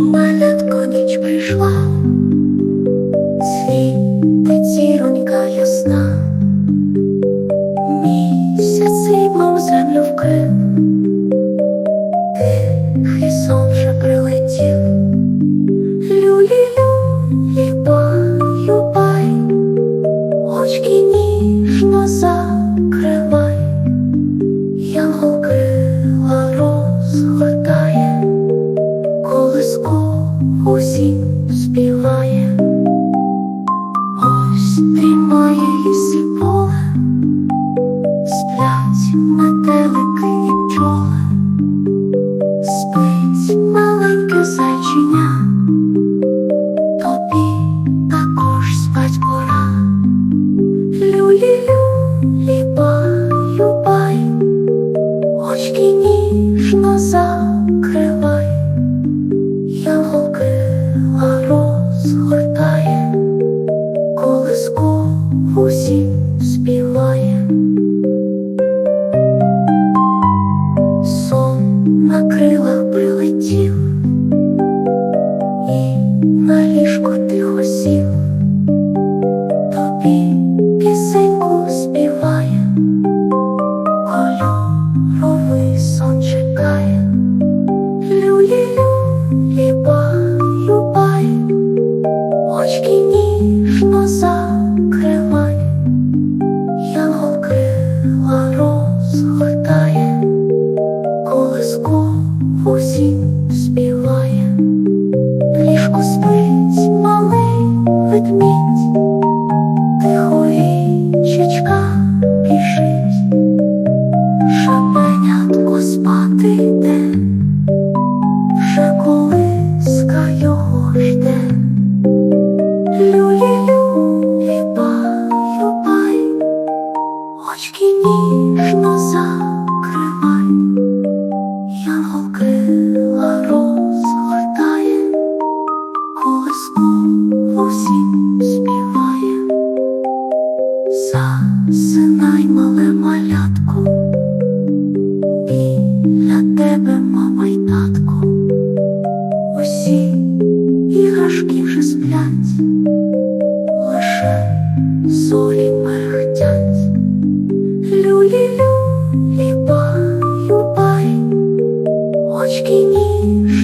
Малятко ніч прийшла, світить зіронька ясна, місяць срібом землю вкрив, Тихий сон вже прилетів, люлі, люлі, баю, бай, очки. Співає. Ось тримає ліси поле, сплять метелики і пчоли, розгортає, колиску усім співає. Сон на крилах прилетів, і на ліжку тихо сів, тобі пісеньку співає, кольоровий сон чекає, очки ніжно закривай, янгол крила розгортає, колиску усім співає, засинай, мале малятко, біля тебе, мама й татко, усі іграшки вже сплять, лише зорі Люлі-лю, ліпа, любай, очки ніж.